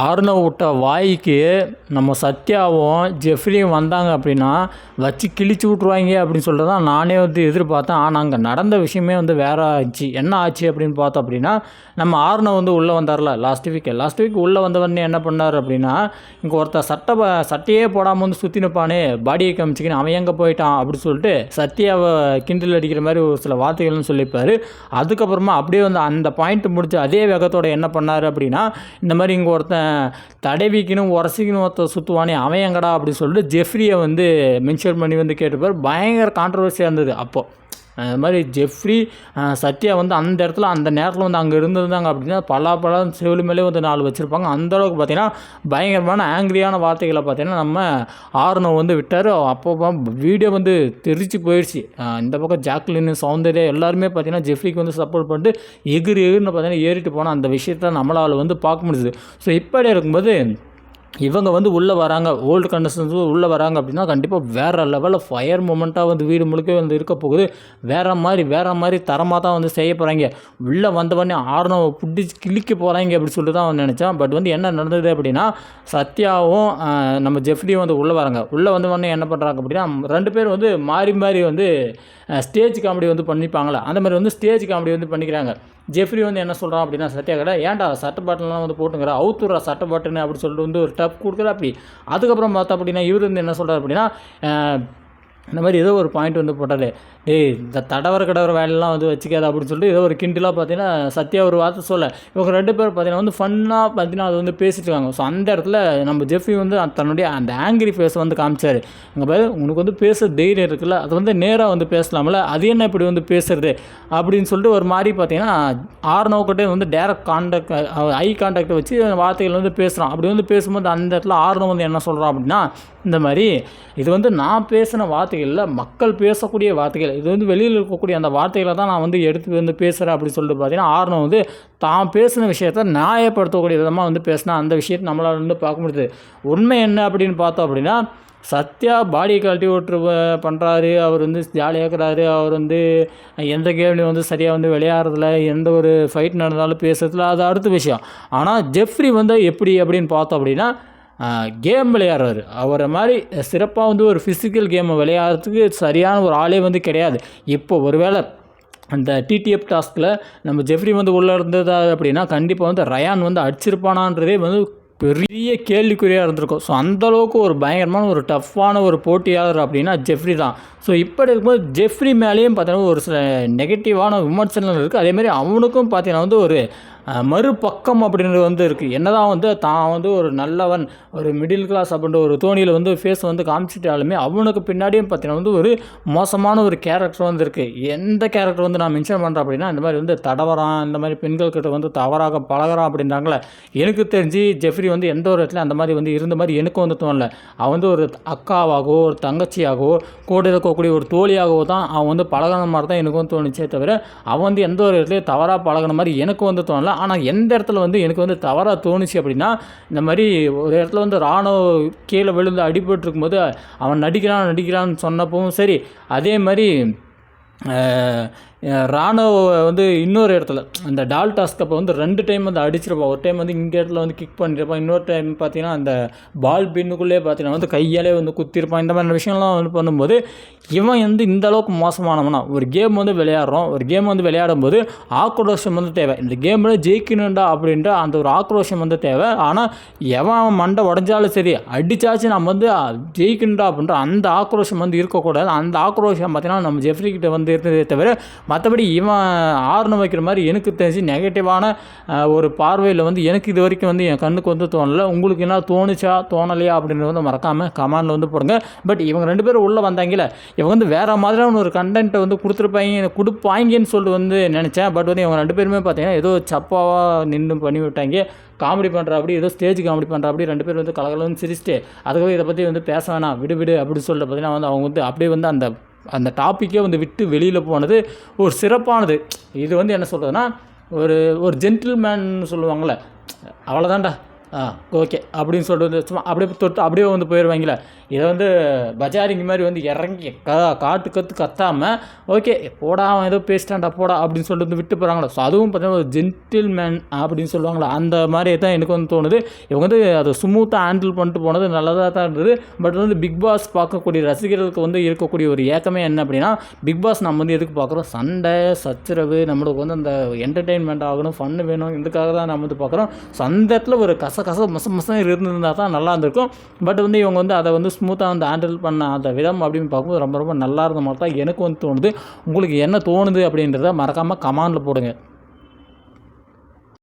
ஆர்னவ் விட்ட வாய்க்கு நம்ம சத்யாவும் ஜெஃப்ரியும் வந்தாங்க அப்படின்னா வச்சு கிழிச்சு விட்ருவாங்க அப்படின்னு சொல்லிட்டு தான் நானே வந்து எதிர்பார்த்தேன். ஆனால் அங்கே நடந்த விஷயமே வந்து வேறு ஆச்சு. என்ன ஆச்சு அப்படின்னு பார்த்தோம் அப்படின்னா நம்ம ஆர்னவ் வந்து உள்ளே வந்தார்ல லாஸ்ட் வீக்கு லாஸ்ட் வீக் உள்ளே வந்தவொடனே என்ன பண்ணார் அப்படின்னா இங்கே ஒருத்தர் சட்டை சட்டையே போடாமல் வந்து சுற்றி நிற்பானே பாடியை காமிச்சிக்கின்னு அவன் எங்கே போயிட்டான் அப்படின்னு சொல்லிட்டு சத்யாவை கிண்டில் அடிக்கிற மாதிரி ஒரு சில வார்த்தைகள்னு சொல்லியிருப்பார். அதுக்கப்புறமா அப்படியே வந்து அந்த பாயிண்ட் முடிச்சு அதே வேகத்தோட என்ன பண்ணார் அப்படின்னா இந்த மாதிரி இங்கே ஒருத்தன் தடவிக்கணும் உரசிக்கணும் ஒருத்தன் சுற்றுவானே அவன் எங்கடா அப்படின்னு சொல்லிட்டு ஜெஃப்ரியை வந்து மென்ஷன் பண்ணி வந்து கேட்டுப்பார் பயங்கர கான்ட்ரவர்சியாக இருந்தது அப்போது அது மாதிரி ஜெஃப்ரி சத்யா வந்து அந்த இடத்துல அந்த நேரத்தில் வந்து அங்கே இருந்திருந்தாங்க அப்படின்னா பல பல செவிலி மேலே வந்து நாலு வச்சுருப்பாங்க. அந்தளவுக்கு பார்த்தீங்கன்னா பயங்கரமான ஆங்கிரியான வார்த்தைகளை பார்த்தீங்கன்னா நம்ம ஆர்னோ வந்து விட்டார். அப்போ வீடியோ வந்து தெரிச்சு போயிடுச்சு. இந்த பக்கம் ஜாக்லின் சௌந்தர்யா எல்லாருமே பார்த்தீங்கன்னா ஜெஃப்ரிக்கு வந்து சப்போர்ட் பண்ணிட்டு எகிர் எகிர்னு பார்த்தீங்கன்னா ஏறிட்டு போனால் அந்த விஷயத்த நம்மளால் வந்து பார்க்க முடியுது ஸோ இப்படி இருக்கும்போது இவங்க வந்து உள்ளே வராங்க. ஓல்டு கண்டிஷன்ஸ் உள்ளே வராங்க அப்படின்னா கண்டிப்பாக வேறு லெவலில் ஃபயர் மூமெண்ட்டாக வந்து வீடு முழுக்க வந்து இருக்க போகுது. வேறு மாதிரி வேறு மாதிரி தரமாக தான் வந்து செய்ய போகிறாங்க உள்ளே வந்தவொடனே ஆர்னவை பிடிச்சி கிழிக்க போகிறாங்க அப்படி சொல்லிட்டு தான் வந்து நினச்சேன். பட் வந்து என்ன நடந்தது அப்படின்னா சத்யாவும் நம்ம ஜெஃப்ரியும் வந்து உள்ளே வராங்க. உள்ளே வந்தவொடனே என்ன பண்ணுறாங்க அப்படின்னா ரெண்டு பேரும் வந்து மாறி மாறி வந்து ஸ்டேஜ் காமெடி வந்து பண்ணிப்பாங்களே? அந்த மாதிரி வந்து ஸ்டேஜ் காமெடி வந்து பண்ணிக்கிறாங்க. ஜெஃப்ரி வந்து என்ன சொல்கிறான் அப்படின்னா சத்யா கடை ஏன்டா சட்டை பாட்டிலாம் வந்து போட்டுங்கிற? அவுத்துறா சட்டை பாட்டுன்னு அப்படி சொல்லிட்டு வந்து ஒரு டப் கொடுக்குற அப்படி அதுக்கப்புறம் பார்த்தா அப்படின்னா இவர் வந்து என்ன சொல்கிறார் அப்படின்னா இந்த மாதிரி ஏதோ ஒரு பாயிண்ட் வந்து போட்டாரு டேய் இந்த தடவர கடவர் வேலையெல்லாம் வந்து வச்சுக்காது அப்படின்னு சொல்லிட்டு ஏதோ ஒரு கிண்டிலாக பார்த்தீங்கன்னா சத்யா ஒரு வார்த்தை சொல்ல இவங்க ரெண்டு பேர் பார்த்தீங்கன்னா வந்து ஃபன்னாக பார்த்தீங்கன்னா அது வந்து பேசிட்டு இருக்காங்க. ஸோ அந்த இடத்துல நம்ம ஜெஃபி வந்து தன்னுடைய அந்த ஆங்கிரி ஃபேஸை வந்து காமிச்சார். அங்கே பாரு உனக்கு வந்து பேச தைரியம் இருக்குல்ல அது வந்து நேராக வந்து பேசலாம்ல அது என்ன இப்படி வந்து பேசுறது? அப்படின்னு சொல்லிட்டு ஒரு மாதிரி பார்த்தீங்கன்னா ஆர்னோக்கிட்டே வந்து டேரக்ட் கான்டாக்ட் ஐ கான்டாக்டை வச்சு வார்த்தைகள் வந்து பேசுகிறான் அப்படி வந்து பேசும்போது அந்த இடத்துல ஆர்னோ வந்து என்ன சொல்கிறான் அப்படின்னா இந்த மாதிரி இது வந்து நான் பேசின வார்த்தை வார்த்தைகளில் மக்கள் பேசக்கூடிய வார்த்தைகள். இது வந்து வெளியில் இருக்கக்கூடிய அந்த வார்த்தைகளை தான் நான் வந்து எடுத்து வந்து பேசுகிறேன் அப்படின்னு சொல்லிட்டு பார்த்தீங்கன்னா ஆர்னோ வந்து தான் பேசின விஷயத்த நியாயப்படுத்தக்கூடிய விதமாக வந்து பேசினா அந்த விஷயத்தை நம்மளால் வந்து பார்க்க முடியுது. உண்மை என்ன அப்படின்னு பார்த்தோம் அப்படின்னா சத்யா பாடி கழட்டி ஓட்டு பண்ணுறாரு அவர் வந்து ஜாலியாக இருக்கிறாரு. அவர் வந்து எந்த கேம்லையும் வந்து சரியாக வந்து விளையாடுறதில்ல. எந்த ஒரு ஃபைட் நடந்தாலும் பேசுறதுல அது அடுத்த விஷயம். ஆனால் ஜெஃப்ரி வந்து எப்படி அப்படின்னு பார்த்தோம் அப்படின்னா கேம் விளையாடுறாரு. அவரை மாதிரி சிறப்பாக வந்து ஒரு ஃபிசிக்கல் கேமை விளையாடுறதுக்கு சரியான ஒரு ஆளே வந்து கிடையாது. இப்போ ஒருவேளை அந்த டிடிஎஃப் டாஸ்கில் நம்ம ஜெஃப்ரி வந்து உள்ளே இருந்ததா அப்படின்னா கண்டிப்பாக வந்து ரயான் வந்து அடிச்சிருப்பானான்றதே வந்து பெரிய கேள்விக்குறியாக இருந்திருக்கும். ஸோ அந்தளவுக்கு ஒரு பயங்கரமான ஒரு டஃப்பான ஒரு போட்டியாளர் அப்படின்னா ஜெஃப்ரி தான். ஸோ இப்போ இருக்கும்போது ஜெஃப்ரி மேலேயும் பார்த்தீங்கன்னா ஒரு சில நெகட்டிவான விமர்சனங்கள் இருக்குது அதேமாதிரி அவனுக்கும் பார்த்தீங்கன்னா வந்து ஒரு மறுபக்கம் அப்படின்றது வந்து இருக்குது என்னதான் வந்து தான் வந்து ஒரு நல்லவன் ஒரு மிடில் கிளாஸ் அப்படின்ற ஒரு தோணியில் வந்து ஃபேஸ் வந்து காமிச்சிட்டாலுமே அவனுக்கு பின்னாடியும் பார்த்தீங்கன்னா வந்து ஒரு மோசமான ஒரு கேரக்டர் வந்து இருக்குது எந்த கேரக்டர் வந்து நான் மென்ஷன் பண்ணுறேன் அப்படின்னா இந்த மாதிரி வந்து தடவறான் இந்த மாதிரி பெண்கள் கிட்ட வந்து தவறாக பழகுறான் அப்படின்றாங்களே எனக்கு தெரிஞ்சு ஜெஃப்ரி வந்து எந்த ஒரு இடத்துல அந்த மாதிரி வந்து இருந்த மாதிரி எனக்கும் வந்து தோணல. அவன் வந்து ஒரு அக்காவாகவோ ஒரு தங்கச்சியாகவோ கூட இருக்கக்கூடிய ஒரு தோழியாகவோ தான் அவன் வந்து பழகின மாதிரி தான் எனக்கும் தோணுச்சே தவிர அவன் வந்து எந்த ஒரு இடத்துலையும் தவறாக பழகின மாதிரி எனக்கு வந்து தோணல. ஆனால் எந்த இடத்துல வந்து எனக்கு வந்து தவறாக தோணுச்சு அப்படின்னா இந்த மாதிரி ஒரு இடத்துல வந்து ராணுவ கீழே விழுந்து அடிபட்டு இருக்கும்போது அவன் நடிக்கிறான் நடிக்கிறான்னு சொன்னப்பவும் சரி அதே மாதிரி ராணுவ வந்து இன்னொரு இடத்துல அந்த டால் டாஸ்க் அப்போ வந்து ரெண்டு டைம் வந்து அடிச்சிருப்பான் ஒரு டைம் வந்து இங்கே இடத்துல வந்து கிக் பண்ணியிருப்பான் இன்னொரு டைம் பார்த்தீங்கன்னா அந்த பால் பின்னுக்குள்ளே பார்த்தீங்கன்னா வந்து கையாலே வந்து குத்திருப்பான் இந்த மாதிரி விஷயம்லாம் வந்து பண்ணும்போது இவன் வந்து இந்த அளவுக்கு மோசமானவனா? ஒரு கேம் வந்து விளையாடுறோம். ஒரு கேம் வந்து விளையாடும் போது ஆக்ரோஷம் வந்து தேவை. இந்த கேமில் ஜெயிக்கணும்டா அப்படின்ற அந்த ஒரு ஆக்ரோஷம் வந்து தேவை. ஆனால் எவன் மண்டை உடஞ்சாலும் சரி அடித்தாச்சு நம்ம வந்து ஜெயிக்கணும்டா அப்படின்ற அந்த ஆக்ரோஷம் வந்து இருக்கக்கூடாது. அந்த ஆக்ரோஷம் பார்த்தீங்கன்னா நம்ம ஜெஃப்ரி கிட்ட வந்து இருந்ததே தவிர மற்றபடி இவன் ஆர்னு வைக்கிற மாதிரி எனக்கு தெரிஞ்சு நெகட்டிவான ஒரு பார்வையில் வந்து எனக்கு இது வரைக்கும் வந்து என் கண்ணுக்கு வந்து தோணலை. உங்களுக்கு என்ன தோணுச்சா தோணலையா அப்படின்றது வந்து மறக்காமல் கமாண்டில் வந்து போடுங்க. பட் இவங்க ரெண்டு பேரும் உள்ளே வந்தாங்கல்ல இவங்க வந்து வேறு மாதிரியான ஒரு கண்டென்ட்டை வந்து கொடுத்துருப்பாங்க கொடுப்பாங்கன்னு சொல்லிட்டு வந்து நினச்சேன். பட் வந்து இவங்க ரெண்டு பேருமே பார்த்தீங்கன்னா ஏதோ சப்பாவாக நின்று பண்ணி விட்டாங்க. காமெடி பண்ணுற அப்படி ஏதோ ஸ்டேஜ் காமெடி பண்ணுற அப்படி ரெண்டு பேர் வந்து கலகலன்னு சிரிச்சிட்டு அதுக்கப்புறம் இதை பற்றி வந்து பேச வேணாம் விடு விடு அப்படின்னு சொல்லிட்டு பார்த்தீங்கன்னா வந்து அவங்க வந்து அப்படியே வந்து அந்த அந்த டாப்பிக்கே வந்து விட்டு வெளியில் போனது ஒரு சிறப்பானது. இது வந்து என்ன சொல்கிறதுனா ஒரு ஒரு ஜென்டில்மேன் சொல்லுவாங்கள்ல அவ்வளோதான்டா ஆ ஓகே அப்படின்னு சொல்லிட்டு வந்து சும்மா அப்படியே தொட்டு அப்படியே வந்து போயிடுவாங்களே இதை வந்து பஜாரிங்க மாதிரி வந்து இறங்கி கா காட்டு கற்று கத்தாமல் ஓகே போடா அவன் ஏதோ பேசிட்டான்டா போடா அப்படின்னு சொல்லிட்டு வந்து விட்டு போகிறாங்களா ஸோ அதுவும் பார்த்தீங்கன்னா ஒரு ஜென்டில்மேன் அப்படின்னு சொல்லுவாங்களா? அந்த மாதிரி தான் எனக்கு வந்து தோணுது. இவங்க வந்து அதை ஸ்மூத்தாக ஹேண்டில் பண்ணிட்டு போனது நல்லதாக தான் இருந்தது. பட் வந்து பிக் பாஸ் பார்க்கக்கூடிய ரசிகர்களுக்கு வந்து இருக்கக்கூடிய ஒரு ஏக்கமே என்ன அப்படின்னா பிக் பாஸ் நம்ம வந்து எதுக்கு பார்க்குறோம்? சண்டை சச்சரவு நம்மளுக்கு வந்து அந்த என்டர்டெயின்மெண்ட் ஆகணும் ஃபன்னு வேணும் இதுக்காக தான் நம்ம வந்து பார்க்குறோம். ஸோ அந்த இடத்துல ஒரு கச கச மச மசம் இருந்திருந்தால் தான் நல்லா இருந்திருக்கும் பட் வந்து இவங்க வந்து அதை வந்து ஸ்மூத்தாக வந்து ஹேண்டில் பண்ண அந்த விதம் அப்படின்னு பார்க்கும்போது ரொம்ப ரொம்ப நல்லா இருந்த மாதிரி தான் எனக்கு வந்து தோணுது. உங்களுக்கு என்ன தோணுது அப்படின்றத மறக்காமல் கமாண்டில் போடுங்க.